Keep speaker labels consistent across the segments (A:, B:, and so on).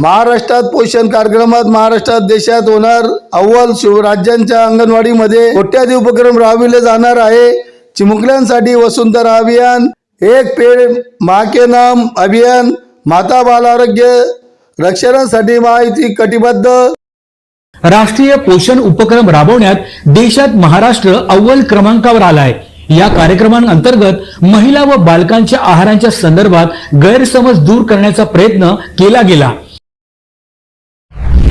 A: महाराष्ट्रात पोषण कार्यक्रमात महाराष्ट्रात देशात होणार अव्वल शिव राज्यांच्या अंगणवाडीमध्ये कोट्याधी उपक्रम राबविले जाणार आहे. चिमुकल्यांसाठी वसुंधरा अभियान एक पेड मा के नाम अभियान. माता बाल आरोग्य. रक्षणासाठी माहिती कटिबद्ध.
B: राष्ट्रीय पोषण उपक्रम राबवण्यात देशात महाराष्ट्र अव्वल क्रमांकावर आलाय. या कार्यक्रमांतर्गत महिला व बालकांच्या आहाराच्या संदर्भात गैरसमज दूर करण्याचा प्रयत्न केला गेला.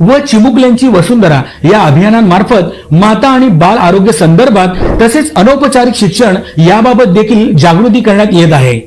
B: व चिमुकल्यांची वसुंधरा या अभियानांमार्फत माता आणि बाल आरोग्य संदर्भात तसेच अनौपचारिक शिक्षण याबाबत देखील जागृती करण्यात येत आहे.